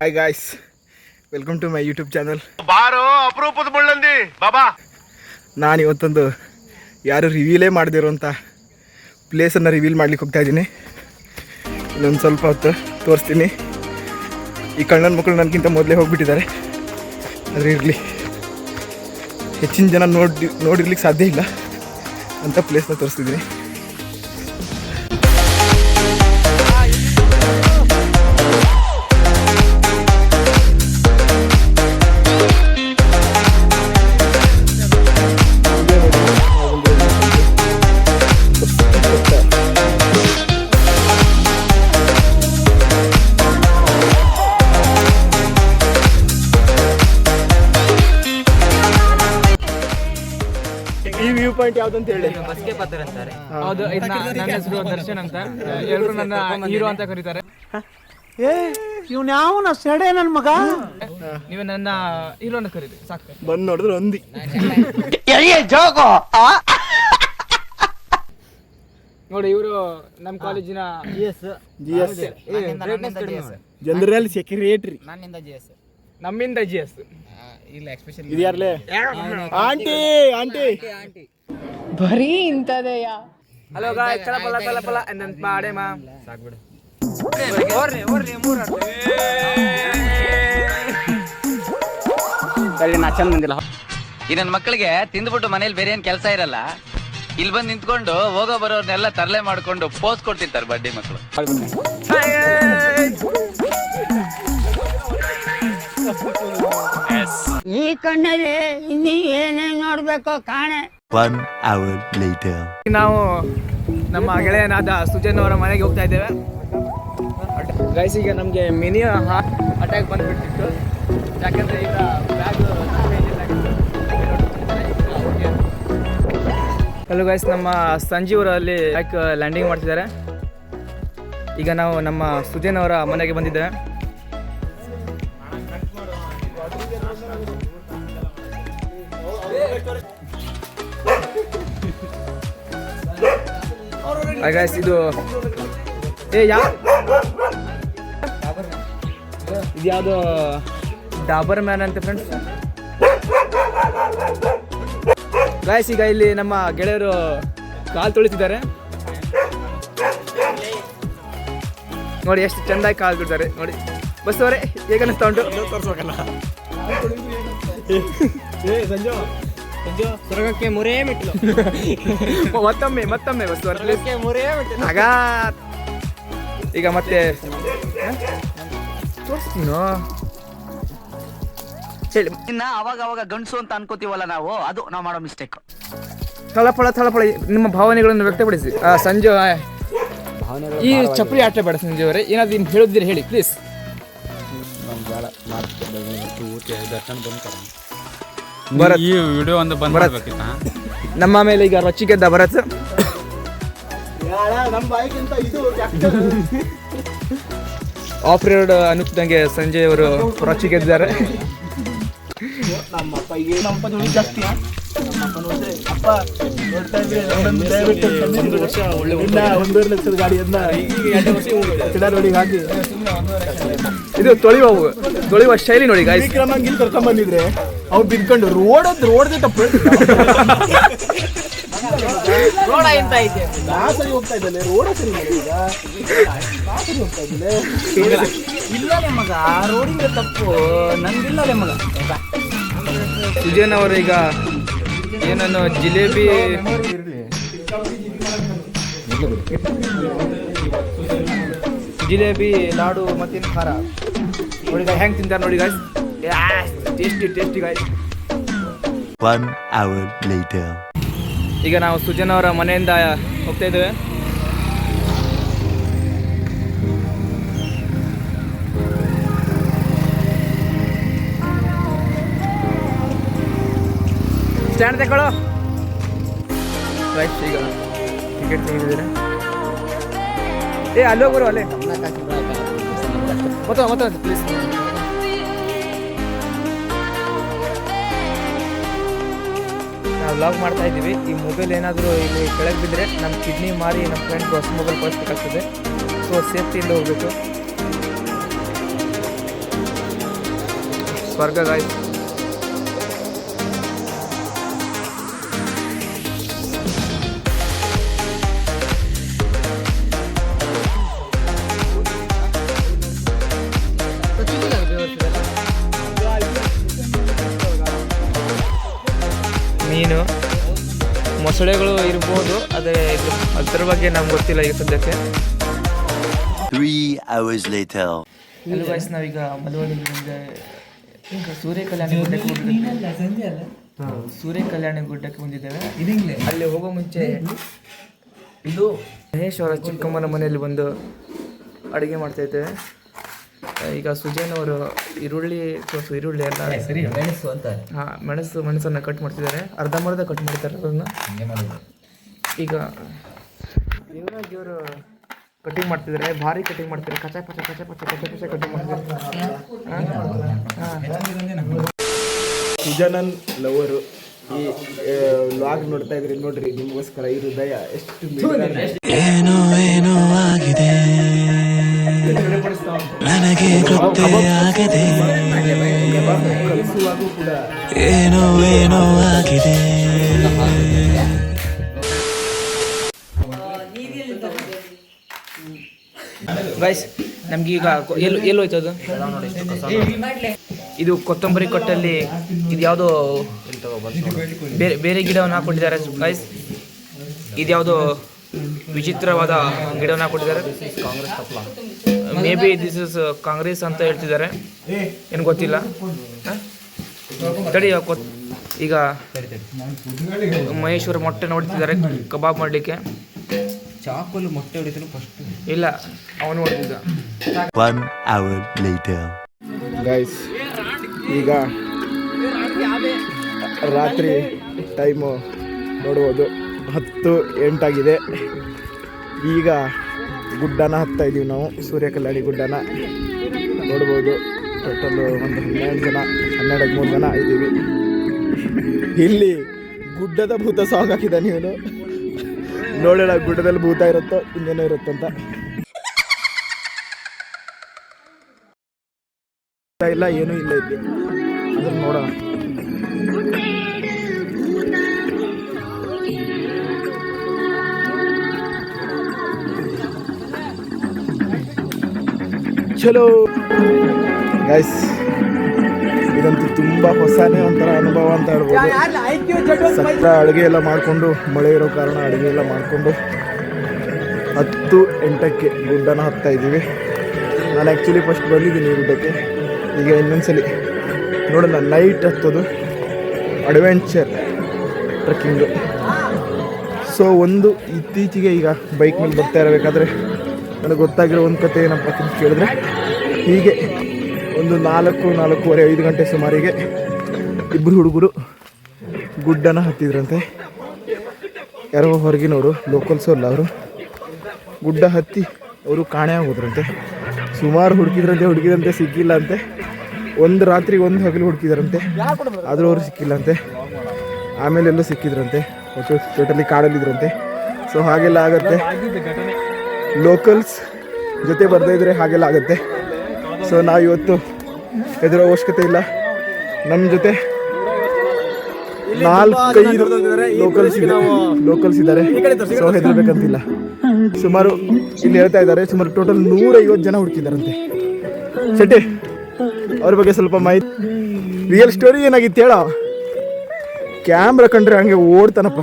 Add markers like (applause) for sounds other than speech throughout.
Hi guys welcome to my YouTube channel ಬಾರೋ ಅಪರೂಪದ ಮುಳ್ಳಂದಿ. ಬಾಬಾ. ನಾನು ಇವತ್ತೊಂದು ಯಾರು ರಿವೀಲೇ ಮಾಡದಿರೋಂಥ ಪ್ಲೇಸನ್ನು ರಿವೀಲ್ ಮಾಡ್ಲಿಕ್ಕೆ ಹೋಗ್ತಾ ಇದ್ದೀನಿ. ಇನ್ನೊಂದು ಸ್ವಲ್ಪ ಹೊತ್ತು ತೋರಿಸ್ತೀನಿ. ಈ ಕಣ್ಣನ ಮಕ್ಕಳು ನನಗಿಂತ ಮೊದಲೇ ಹೋಗಿಬಿಟ್ಟಿದ್ದಾರೆ. ಆದರೆ ಇರಲಿ. ಹೆಚ್ಚಿನ ಜನ ನೋಡಿ ನೋಡಿರ್ಲಿಕ್ಕೆ ಸಾಧ್ಯ ಇಲ್ಲ ಅಂಥ ಪ್ಲೇಸ್ನ ತೋರಿಸ್ತಿದ್ದೀನಿ. ವ್ಯೂ ಪಾಯಿಂಟ್ ಯಾವ್ದಂತ ಹೇಳಿ. ಬಸ್ಗೆ ಪತ್ರ ಅಂತಾರೆ. ಹೌದು. ಇದ್ ನಾ- ನನ್ನ ಹೆಸರು ದರ್ಶನ್ ಅಂತ. ಎಲ್ಲರೂ ನನ್ನ ಹೀರೋ ಅಂತ ಕರೀತಾರೆ. ಏ ಇವ್ನ ಯಾವನ ಸೆಡೆ ನನ್ ಮಗ? ನೀವು ನನ್ನ ಹೀರೋ ಅಂತ ಕರೀರಿ ಸಾಕು. ಬಂದ್ ನೋಡಿದ್ರೆ ಒಂದಿ. ನೋಡಿ ಇವರು ನಮ್ಮ ಕಾಲೇಜಿನ ಜಿ ಎಸ್ ಜನರಲ್ ಸೆಕ್ರೆಟರಿ ನನ್ನಿಂದ ಜಿ ಎಸ್ ನಮ್ಮಿಂದ ಜಿ ಎಸ್ ಇಲ್ಲ ಎಕ್ಸ್ಪೆಷಲ್ ಇದು ಯಾರ್ಲೇ ಆಂಟಿ. ಆಂಟಿ. ಬರೀ ಇಂಥದೆಯ? ಹಲೋ ಗಾಯ್ ತಲಪಲ ಪಲ ನನ್ನ ಪಾಡೆ ಮಾ ಸಾಕ್ಬಿಡು. ಈ ನನ್ನ ಮಕ್ಕಳಿಗೆ ತಿಂದ್ಬಿಟ್ಟು ಮನೇಲಿ ಬೇರೆ ಏನ್ ಕೆಲಸ ಇರಲ್ಲ. ಇಲ್ಲಿ ಬಂದು ನಿಂತ್ಕೊಂಡು ಹೋಗೋ ಬರೋರ್ನೆಲ್ಲ ತರಲೆ ಮಾಡ್ಕೊಂಡು ಪೋಸ್ ಕೊಡ್ತಿರ್ತಾರೆ ಬಡ್ಡಿ ಮಕ್ಕಳು ಈ ಕಣ್ಣಲ್ಲಿ ಇನ್ನಿ ಏನೇನ್ ನೋಡ್ಬೇಕು ಕಾಣೆ. ನಾವು ನಮ್ಮ ಗೆಳೆಯನಾದ ಸುಜನ್ ಅವರ ಮನೆಗೆ ಹೋಗ್ತಾ ಇದ್ದೇವೆ. ಗೈಸ್ ಈಗ ನಮಗೆ ಮಿನಿ ಅಟ್ಯಾಕ್ ಬಂದ್ಬಿಟ್ಟಿತ್ತು. ಯಾಕಂದ್ರೆ ಈಗ ಬ್ಯಾಗ್ ಹಲೋ ಗೈಸ್ ನಮ್ಮ ಸಂಜೀವರಲ್ಲಿ ಬ್ಯಾಕ್ ಲ್ಯಾಂಡಿಂಗ್ ಮಾಡ್ತಿದ್ದಾರೆ. ಈಗ ನಾವು ನಮ್ಮ ಸುಜನ್ ಅವರ ಮನೆಗೆ ಬಂದಿದ್ದೇವೆ. ಗೈಸ್ ಇದು ಏ ಯಾ ಇದು ಯಾವುದು ಡಾಬರ್ ಮ್ಯಾನ್ ಅಂತ ಫ್ರೆಂಡ್ಸ್ ಗಾಯ್ಸ್ ಈಗ ಇಲ್ಲಿ ನಮ್ಮ ಗೆಳೆಯರು ಕಾಲು ತೊಳಿತಿದ್ದಾರೆ. ನೋಡಿ ಎಷ್ಟು ಚೆಂದಾಗಿ ಕಾಲು ತೊಳಿತಾರೆ ನೋಡಿ ಬಸ್ ಅವರೇ ಹೇಗೆ ಅನಿಸ್ತಾ ಉಂಟು ಸ್ವರ್ಗಕ್ಕೆ ಮುರೇ ಮೆಟ್ಲು (laughs) ಮತ್ತೊಮ್ಮೆ ಮತ್ತೊಮ್ಮೆ ಸ್ವರ್ಗಕ್ಕೆ ಮುರೇ ಮೆಟ್ಲು ಆಗ ಈಗ ಮತ್ತೆ ತೋರಿಸ್ತೀನೋ? ಹೇಳಿ. ಇನ್ನ ಅವಾಗ ಅವಾಗ ಗಂಡಸು ಅಂತ ಅನ್ಕೋತೀವಲ್ಲ ನಾವು ಅದು ನಾವು ಮಾಡೋ ಮಿಸ್ಟೇಕ್ ಥಳಫಳ ಥಳಫಳ ನಿಮ್ಮ ಭಾವನೆಗಳನ್ನು ವ್ಯಕ್ತಪಡಿಸಿ. ಆ, ಸಂಜು ಆ, ಈ ಚಪ್ಪಲಿ ಆಟ ಬೇಡ ಸಂಜು ಅವರೇ. ಏನಾದ್ರು ನಿಮ್ಗೆ ಹೇಳೋದಿದ್ರೆ ಹೇಳಿ ಪ್ಲೀಸ್ ಭರತ್. ಈ ವಿಡಿಯೋ ಒಂದು ಬಂದ್. ಮಾಡ್ಬೇಕಿತ್ತ? ನಮ್ಮ ಮೇಲೆ ಈಗ ರೊಚ್ಚಿಗೆದ್ದ ಭರತ್. ನಮ್ಮ ಆಫ್ ರೋಡ್ ಅನ್ನಿಸ್ದಂಗೆ ಸಂಜಯ್ ಅವರು ರೊಚ್ಚಿಗೆದ್ದಿದ್ದಾರೆ ನಮ್ಮಪ್ಪ ಈಗ ನಮ್ಮ ದುಡಿ ಜಾಸ್ತಿ ಅಪ್ಪ ನೋಡ್ತಾ ಇದ್ರೆ ಒಂದು ವರ್ಷ ಒಳ್ಳೆ ಇನ್ನ ಒಂದೂವರೆ ಲಕ್ಷದ ಗಾಡಿಯನ್ನ ಹಾಕಿ ಇದು ತೊಳೆಯುವ ತೊಳೆಯುವ ಶೈಲಿ ನೋಡಿ ಗಾಯ್ಸ್ ವಿಕ್ರಮಂಗ್ ಇಲ್ಲಿ ಕರ್ಕೊಂಡ್ ಬಂದಿದ್ರೆ ಅವ್ರು ಬಿದ್ಕೊಂಡು ರೋಡ್ ರೋಡ್ದೆ ತಪ್ಪು ರೋಡ ಎಂತ ಐತೆ? ನಾ ಸರಿ ಹೋಗ್ತಾ ಇದ್ದಲೆ ರೋಡ ಸರಿ ಇಲ್ಲ ಈಗ. ನಾ ಸರಿ ಹೋಗ್ತಾ ಇದ್ದಲೆ ಇಲ್ಲಲೇ ಮಗ ರೋಡಿಂದ ತಪ್ಪು. ನಂದಿಲ್ಲಲೇ ಮಗ. ಸುಜನ್ ಅವರು ಈಗ ಏನನ್ನು ಜಿಲೇಬಿ ಜಿಲೇಬಿ ಲಾಡು ಮತ್ತಿನ ಖಾರ. ನೋಡಿ ಹೆಂಗೆ ತಿಂತಾರೆ ನೋಡಿ ಗಾಯ್ಸ್ ಟೇಸ್ಟಿ ಟೇಸ್ಟಿ ಗಾಯ್ಸ್ ಈಗ ನಾವು ಸುಜನ್ ಅವರ ಮನೆಯಿಂದ ಹೋಗ್ತಾ ಇದ್ದೇವೆ. ಸ್ಟ್ಯಾಂಡ್ ತಗೊಳ್ಳೋ ರೈಟ್ ಈಗ ಟಿಕೆಟ್ ತೆಗೆದಿದ್ದಾರೆ? ಏ ಅಲ್ಲಿ ಹೋಗ್ಬರು ಅಲ್ಲೇ. ಮತ್ತೆ ಮತ್ತೆ ಪ್ಲೀಸ್ ನಾವು ಲಾಗ್ ಮಾಡ್ತಾ ಇದ್ದೀವಿ. ಈ ಮೊಬೈಲ್ ಏನಾದರೂ ಇಲ್ಲಿ ಕೆಳಗೆ ಬಿದ್ದರೆ ನಮ್ಮ ಕಿಡ್ನಿ ಮಾರಿ ನಮ್ಮ ಫ್ರೆಂಡ್ ಹೊಸ ಮೊಬೈಲ್ ಕಳಿಸ್ಬೇಕಾಗ್ತದೆ ಸೊ ಸೇಫ್ಟಿಯಿಂದ ಹೋಗ್ಬೇಕು. ಸ್ವರ್ಗ ಗಾಯ್ಸ್ ಮೊಸಳೆಗಳು ಇರ್ಬೋದು ಅದೇ ಅದ್ರ ಬಗ್ಗೆ ನಮ್ಗೆ ಗೊತ್ತಿಲ್ಲ ಈಗ ಸದ್ಯಕ್ಕೆ. ಹಲೋ ಗಾಯ್ಸ್ ನಾವೀಗ ಈಗ ಸೂರ್ಯ ಕಲ್ಯಾಣ ಗುಡ್ಡಕ್ಕೆ ಸೂರ್ಯ ಕಲ್ಯಾಣ ಗುಡ್ಡಕ್ಕೆ ಬಂದಿದ್ದೇವೆ. ಅಲ್ಲಿ ಹೋಗೋ ಮುಂಚೆ ಇದು ಮಹೇಶ್ ಅವರ ಚಿಕ್ಕಮ್ಮನ ಮನೆಯಲ್ಲಿ ಬಂದು ಅಡುಗೆ ಮಾಡ್ತಾ ಇದ್ದೇವೆ. ಈಗ ಸುಜಯನ್ ಅವರು ಈರುಳ್ಳಿ ತೋರಿಸು ಈರುಳ್ಳಿ ಎಲ್ಲ. ಸರಿ ಮೆಣಸು ಅಂತ. ಹಾಂ ಮೆಣಸು ಮೆಣಸನ್ನು ಕಟ್ ಮಾಡ್ತಿದ್ದಾರೆ. ಅರ್ಧಂಬರ್ಧ ಕಟ್ ಮಾಡ್ತಾರೆ ಅದನ್ನು. ಈಗ ಯುವರಾಜ್ ಇವರು ಕಟಿಂಗ್ ಮಾಡ್ತಿದ್ದಾರೆ ಭಾರಿ ಕಟಿಂಗ್ ಮಾಡ್ತಾರೆ ಕಚ ಕಚ ಕಚ ಕಚ ಕಚ ಕಚ ಕಟಿಂಗ್ ಮಾಡ್ತಿದ್ದಾರೆ. ಸುಜಾನನ್ ಲವರು ಈ ವ್ಲಾಗ್ ನೋಡ್ತಾ ಇದ್ರಿ ನೋಡ್ರಿ ನಿಮಗೋಸ್ಕರ ಈ ಹೃದಯ ಎಷ್ಟು. ಏನೋ ಏನೋ ಆಗಿದೆ. ನನಗೆ ಗೊತ್ತೇ ಆಗದೆ. ಏನೋ ಏನೋ ಆಗಿದೆ. ಗೈಸ್ ನಮ್ಗೆ ಈಗ ಎಲ್ಲಿ ಎಲ್ಲಿ ಅದು? ಇದು ಕೊತ್ತಂಬರಿ ಕೊಟ್ಟಲ್ಲಿ ಇದು ಯಾವುದೋ ಬೇರೆ ಬೇರೆ ಗಿಡವನ್ನು ಹಾಕೊಂಡಿದ್ದಾರೆ ಗೈಸ್ ಇದು ಯಾವುದೋ ವಿಚಿತ್ರವಾದ ಗಿಡವನ್ನು ಕೊಟ್ಟಿದ್ದಾರೆ. Maybe this is Congress ಅಂತ ಹೇಳ್ತಿದ್ದಾರೆ. ಏನು ಗೊತ್ತಿಲ್ಲ? ತಡಿ ಈಗ ಮಹೇಶ್ವರ ಮೊಟ್ಟೆ ನೋಡ್ತಿದ್ದಾರೆ ಕಬಾಬ್ ಮಾಡಲಿಕ್ಕೆ. ಚಾಕುಲು ಮೊಟ್ಟೆ ಹೊಡಿತಾನೆ ಫಸ್ಟ್ ಇಲ್ಲ ಅವನು ಹೊಡೆದಿದ್ದ One hour later. ಗೈಸ್ ಈಗ ರಾತ್ರಿ ಟೈಮು ನೋಡ್ಬೋದು. ಹತ್ತು ಎಂಟಾಗಿದೆ. ಈಗ ಗುಡ್ಡನ ಹತ್ತಾ ಇದ್ದೀವಿ ನಾವು. ಸೂರ್ಯ ಕಲ್ಯಾಣಿ ಗುಡ್ಡನ ನೋಡ್ಬೋದು. ಟೋಟಲ್ ಒಂದು ಹನ್ನೆರಡು ಜನ ಹನ್ನೆರಡು ಹದಿಮೂರು ಜನ ಇದ್ದೀವಿ ಇಲ್ಲಿ ಗುಡ್ಡದ ಭೂತ ಸಾಂಗ್ ಹಾಕಿದ್ದಾನೆ ಇವನು ನೋಡೋಣ ಗುಡ್ಡದಲ್ಲಿ ಭೂತ ಇರುತ್ತೋ ಇನ್ನೇನೋ ಇರುತ್ತಂತ ಇಲ್ಲ, ಏನೂ ಇಲ್ಲ ಇಲ್ಲಿ. ಅದನ್ನು ನೋಡೋಣ. ಚಲೋ. ಗೈಸ್ ಇದಂತೂ ತುಂಬ ಹೊಸನೇ ಒಂಥರ ಅನುಭವ ಅಂತ ಹೇಳ್ಬೋದು. ಸತ್ತ ಅಡುಗೆ ಎಲ್ಲ ಮಾಡಿಕೊಂಡು ಮಳೆ ಇರೋ ಕಾರಣ ಅಡುಗೆ ಎಲ್ಲ ಮಾಡಿಕೊಂಡು ಹತ್ತು ಎಂಟಕ್ಕೆ ಗುಡ್ಡನ ಹತ್ತಾ ಇದ್ದೀವಿ. ನಾನು ಆ್ಯಕ್ಚುಲಿ ಫಸ್ಟ್ ಬಂದಿದ್ದೀನಿ ಈ ಗುಡ್ಡಕ್ಕೆ. ಈಗ ಇನ್ನೊಂದ್ಸಲಿ ನೋಡೋಣ ನೈಟ್ ಹತ್ತೋದು. ಅಡ್ವೆಂಚರ್ ಟ್ರೆಕ್ಕಿಂಗು ಸೊ ಒಂದು ಇತ್ತೀಚೆಗೆ ಈಗ ಬೈಕ್ ಮೇಲೆ ಬರ್ತಾ ಇರಬೇಕಾದ್ರೆ ನನಗೆ ಗೊತ್ತಾಗಿರೋ ಒಂದು ಕತೆ ಏನಪ್ಪ ಅಂತ ಕೇಳಿದ್ರೆ ಹೀಗೆ ಒಂದು ನಾಲ್ಕು, ನಾಲ್ಕೂವರೆ, ಐದು ಗಂಟೆ ಸುಮಾರಿಗೆ ಇಬ್ಬರು ಹುಡುಗರು ಗುಡ್ಡನ ಹತ್ತಿದ್ರಂತೆ. ಯಾರೋ ಹೊರಗಿನವರು ಲೋಕಲ್ಸು ಅಲ್ಲ ಅವರು. ಗುಡ್ಡ ಹತ್ತಿ ಅವರು ಕಾಣೆ ಆಗೋದ್ರಂತೆ. ಸುಮಾರು ಹುಡುಕಿದ್ರಂತೆ ಹುಡುಕಿದ್ರಂತೆ ಸಿಕ್ಕಿಲ್ಲ ಅಂತೆ ಒಂದು ರಾತ್ರಿಗೆ ಒಂದು ಹಗಲು ಹುಡುಕಿದ್ರಂತೆ. ಆದರೂ ಅವರು ಸಿಕ್ಕಿಲ್ಲ ಅಂತೆ ಆಮೇಲೆ ಎಲ್ಲೂ ಸಿಕ್ಕಿದ್ರಂತೆ. ಒಟ್ಟು ಟೋಟಲಿ ಕಾಡಲ್ಲಿದ್ರಂತೆ. ಸೊ ಹಾಗೆಲ್ಲ ಆಗುತ್ತೆ. ಲೋಕಲ್ಸ್ ಜೊತೆ ಬರ್ತಾ ಇದ್ರೆ ಹಾಗೆಲ್ಲ ಆಗುತ್ತೆ. ಸೊ ನಾವು ಇವತ್ತು ಎದುರೋ ಅವಶ್ಯಕತೆ ಇಲ್ಲ. ನಮ್ಮ ಜೊತೆ ನಾಲ್ಕೈದು ಲೋಕಲ್ಸ್ ಇದೆ ಲೋಕಲ್ಸ್ ಇದ್ದಾರೆ. ಸೊ ಹೆದರ್ಬೇಕಂತಿಲ್ಲ. ಸುಮಾರು ಇಲ್ಲಿ ಹೇಳ್ತಾ ಇದ್ದಾರೆ ಸುಮಾರು ಟೋಟಲ್ ನೂರೈವತ್ತು ಜನ ಹುಡುಕಿದ್ದಾರಂತೆ ಶೆಟ್ಟಿ ಅವ್ರ ಬಗ್ಗೆ ಸ್ವಲ್ಪ ಮಾಹಿತಿ. ರಿಯಲ್ ಸ್ಟೋರಿ ಏನಾಗಿತ್ತು ಹೇಳ? ಕ್ಯಾಮ್ರಾ ಕಂಡ್ರೆ ಹಂಗೆ ಓಡ್ತಾನಪ್ಪ.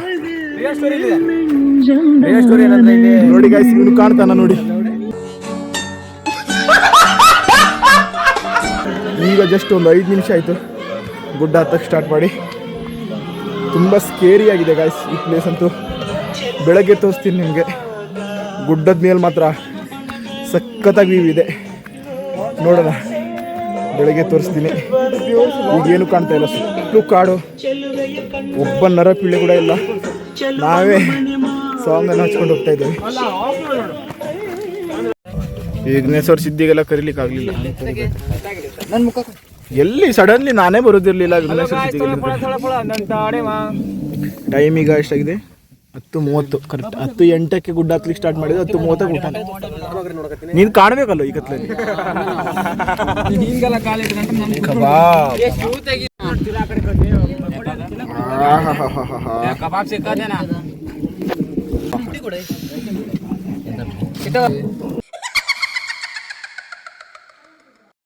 ನೋಡಿ ಗಾಯ್ಸ್ ಇವನು ಕಾಣ್ತಾನ ನೋಡಿ. ಈಗ ಜಸ್ಟ್ ಒಂದು ಐದು ನಿಮಿಷ ಆಯಿತು. ಗುಡ್ಡ ಹತ್ತಕ್ಕೆ ಸ್ಟಾರ್ಟ್ ಮಾಡಿ. ತುಂಬ ಸ್ಕೇರಿ ಆಗಿದೆ ಗಾಯ್ಸ್ ಈ ಪ್ಲೇಸ್ ಅಂತೂ. ಬೆಳಗ್ಗೆ ತೋರಿಸ್ತೀನಿ ನಿಮಗೆ. ಗುಡ್ಡದ ಮೇಲೆ ಮಾತ್ರ ಸಖತ್ತಾಗಿ ವ್ಯೂ ಇದೆ. ನೋಡೋಣ. ಬೆಳಗ್ಗೆ ತೋರಿಸ್ತೀನಿ. ಈಗೇನು ಕಾಣ್ತಾ ಇಲ್ಲ. ಸುತ್ತು ಕಾಡು. ಒಬ್ಬ ನರ ಪಿಳ್ಳೆ ಕೂಡ ಇಲ್ಲ. ನಾವೇ ಸಾಂಗನ್ನು ಹಚ್ಕೊಂಡು ಹೋಗ್ತಾ ಇದ್ದೇವೆ. ವಿಘ್ನೇಶ್ವರ ಸಿದ್ಧಿಗೆಲ್ಲ ಕರೀಲಿಕ್ಕೆ ಆಗಲಿಲ್ಲ ಎಲ್ಲಿ ಸಡನ್ಲಿ ನಾನೇ ಬರೋದಿರ್ಲಿಲ್ಲ ಟೈಮ್ ಈಗ ಎಷ್ಟಾಗಿದೆ? ಹತ್ತು ಮೂವತ್ತು ಕರೆಕ್ಟ್ ಹತ್ತು ಎಂಟಕ್ಕೆ ಗುಡ್ಡ ಹತ್ಲಿಕ್ಕೆ ಸ್ಟಾರ್ಟ್ ಮಾಡಿದ್ರೆ ಹತ್ತು ಮೂವತ್ತಕ್ಕೆ ಗುಡ್ಡ ನೀನು ಕಾಣಬೇಕಲ್ಲ ಈ ಕತ್ಲಲ್ಲಿ? ಕಬಾಬ್.